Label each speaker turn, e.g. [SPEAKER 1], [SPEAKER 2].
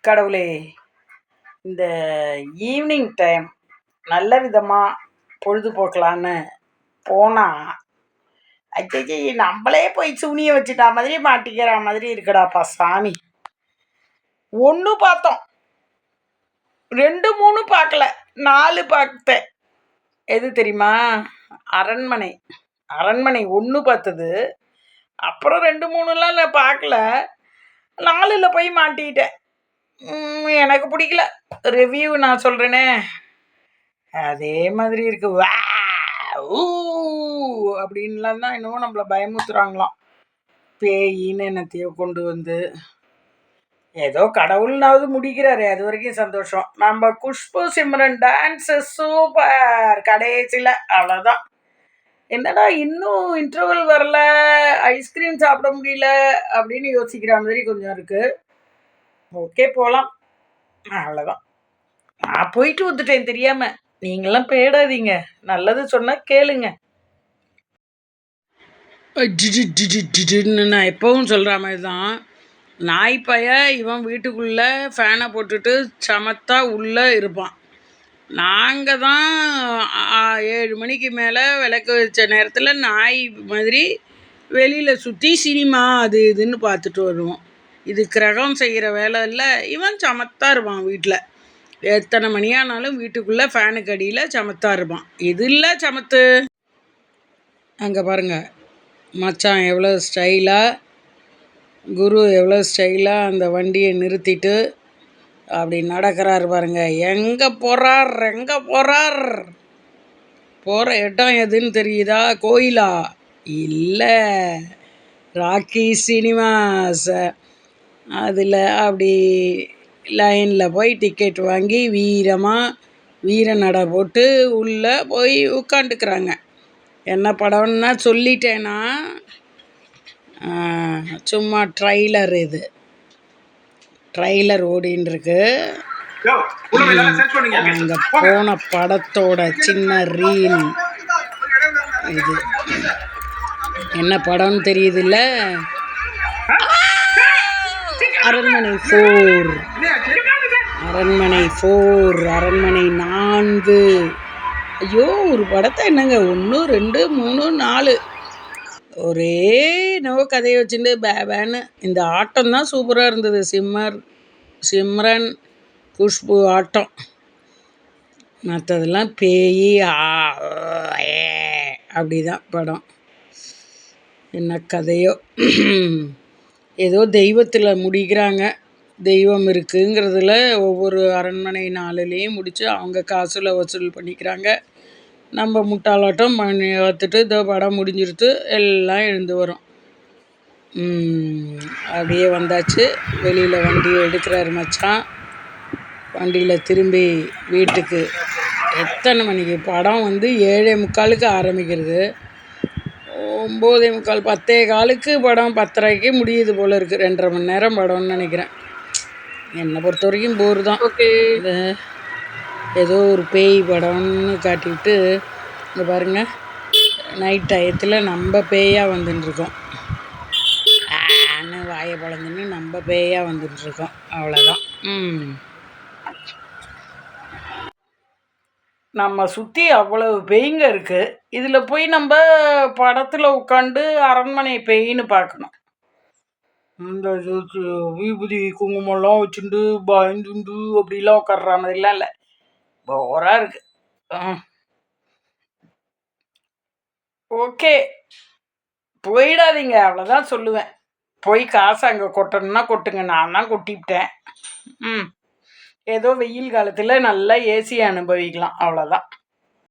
[SPEAKER 1] கடவுளே இந்த evening time நல்ல விதமாக பொழுதுபோக்கலான்னு போனால் அச்சச்சே நம்மளே போய் சுனியை வச்சுட்டா மாதிரி மாட்டிக்கிற மாதிரி இருக்குடாப்பா சாமி. ஒன்று பார்த்தோம். ரெண்டு மூணு பார்க்கல. நாலு பார்த்தேன். எது தெரியுமா? அரண்மனை. அரண்மனை ஒன்று பார்த்தது. அப்புறம் ரெண்டு மூணுலாம் நான் பார்க்கல. நாலில் போய் மாட்டிக்கிட்டேன். எனக்கு பிடிக்கல. ரிவ்யூ நான் சொல்கிறேனே அதே மாதிரி இருக்கு. வா ஊ அப்படின்லாம் தான் என்னவோ நம்மளை பயமுத்துறாங்களாம். பேயின்னு என்னத்தையோ கொண்டு வந்து. ஏதோ கடவுள்னாவது முடிக்கிறாரு அது வரைக்கும் சந்தோஷம். நம்ம குஷ்பு சிம்ரன் டான்ஸு சூப்பர் கடைசியில் அவ்வளோதான் என்னடா இன்னும் இன்டர்வல் வரல? ஐஸ்கிரீம் சாப்பிட முடியல? அப்படின்னு யோசிக்கிற மாதிரி கொஞ்சம் இருக்குது ஓகே போகலாம் அவ்வளோதான் நான் போயிட்டு வந்துட்டேன் தெரியாமல் நீங்களாம் போயிடாதீங்க. நல்லது சொன்னால் கேளுங்க. டிடின்னு நான் எப்பவும் சொல்கிற மாதிரி தான் நாய் பைய இவன் வீட்டுக்குள்ளே ஃபேனை போட்டுட்டு சமத்தா உள்ளே இருப்பான். நாங்கள் தான் ஏழு மணிக்கு மேலே விளக்கு வச்ச நேரத்தில் நாய் மாதிரி வெளியில் சுற்றி சினிமா அது இதுன்னு பார்த்துட்டு வருவோம். இது கிரகம் செய்கிற வேலை இல்லை. இவன் சமத்தா இருப்பான் வீட்டில் எத்தனை மணியானாலும் வீட்டுக்குள்ளே ஃபேனுக்கு அடியில் சமத்தா இருப்பான். இது இல்லை சமத்து. அங்கே பாருங்கள் மச்சான் எவ்வளோ ஸ்டைலாக குரு எவ்வளோ ஸ்டைலாக அந்த வண்டியை நிறுத்திட்டு அப்படி நடக்கிறாரு பாருங்க. எங்கே போகிறார் எங்கே போகிறார் போகிற இடம் எதுன்னு தெரியுதா? கோயிலா? இல்லை. ராக்கி சினிமாஸை அதில் அப்படி லைனில் போய் டிக்கெட் வாங்கி வீரமாக வீர நடை போட்டு உள்ளே போய் உட்காந்துக்கிறாங்க என்ன படம்னா சொல்லிட்டேன்னா ஆ, சும்மா ட்ரைலர் இது. ட்ரைலர் ஓடின்னு இருக்கு நாங்கள் போன படத்தோட சின்ன ரீல் இது. என்ன படம்னு தெரியுதுல்ல? அரண்மனை ஃபோர் அரண்மனை ஃபோர் அரண்மனை நான்கு. ஐயோ ஒரு படத்தை என்னங்க? ஒன்று ரெண்டு மூணு நாலு. ஒரே என்னவோ கதையை வச்சுட்டு பேபேன்னு இந்த ஆட்டம் தான் சூப்பராக இருந்தது. சிம்மர் சிம்ரன் குஷ்பு ஆட்டம். மற்றதெல்லாம் பேய் ஆ ஏ அப்படி தான் படம். என்ன கதையோ. ஏதோ தெய்வத்தில் முடிக்கிறாங்க. தெய்வம் இருக்குங்கிறதுல ஒவ்வொரு அரண்மனை நாளிலையும் முடித்து அவங்க காசில் வசூல் பண்ணிக்கிறாங்க. நம்ம முட்டாளாட்டம் பண்ணி பார்த்துட்டு இதோ படம் முடிஞ்சிருத்து எல்லாம் எழுந்து வரும். அப்படியே வந்தாச்சு. வெளியில் வண்டியை எடுக்கிறாரு மச்சான். வண்டியில் திரும்பி வீட்டுக்கு. எத்தனை மணிக்கு? படம் வந்து ஏழே முக்காலுக்கு ஆரம்பிக்கிறது. ஒம்போதே முக்கால் பத்தே காலுக்கு படம் பத்தரைக்கு முடியுது போல் இருக்குது ரெண்டரை மணி நேரம் படம்னு நினைக்கிறேன். என்னை பொறுத்த வரைக்கும் போர் தான்.
[SPEAKER 2] ஓகே
[SPEAKER 1] இது ஏதோ ஒரு பேய் படம்னு காட்டிவிட்டு இங்கே பாருங்க நைட் டயத்தில் நம்ம பேயாக வந்துட்டுருக்கோம். வாயை பழந்துன்னு நம்ம பேயாக வந்துட்டுருக்கோம். அவ்வளோதான் ம். நம்ம சுற்றி அவ்வளவு பேய்ங்க இருக்குது இதில் போய் நம்ம படத்தில் உட்காந்து அரண்மனை பேயின்னு பார்க்கணும் இந்த விபூதி குங்குமம்லாம் வச்சுட்டு பயந்துண்டு அப்படிலாம் உட்கார்ற மாதிரிலாம் இல்லை. போராக இருக்கு. ஓகே. போயிடாதீங்க அவ்வளோதான் சொல்லுவேன். போய் காசு அங்கே கொட்டணும்னா கொட்டுங்க. நான் தான் கொட்டிவிட்டேன். ம். ஏதோ வெயில் காலத்தில் நல்லா ஏசியை அனுபவிக்கலாம் அவ்வளோதான்